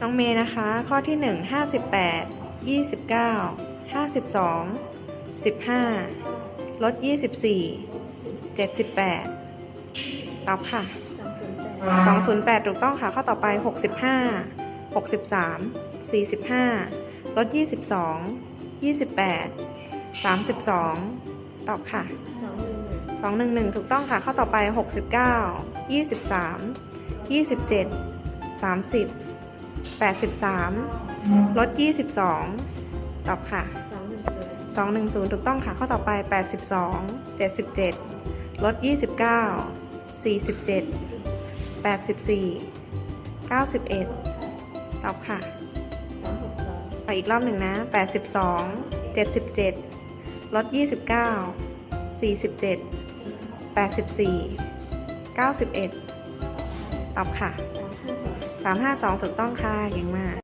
น้องเมย์นะคะ ข้อที่ 1 58 29 52 15 ลด 24 78 ตอบค่ะ 208 ถูกต้องค่ะ ข้อต่อไป 65 63 45 ลด 22 28 32 ตอบค่ะ 211 ถูกต้องค่ะ ข้อต่อไป 69 23 27 30 83 ลด 22 ตอบค่ะ 210 ถูกต้องค่ะ ข้อต่อไป 82 77 ลด 29 47 84 91 ตอบค่ะไปอีกรอบหนึ่งนะ 82 77 ลด 29 47 84 91 ตอบค่ะ 352 ถูกต้องค่ะเก่งมาก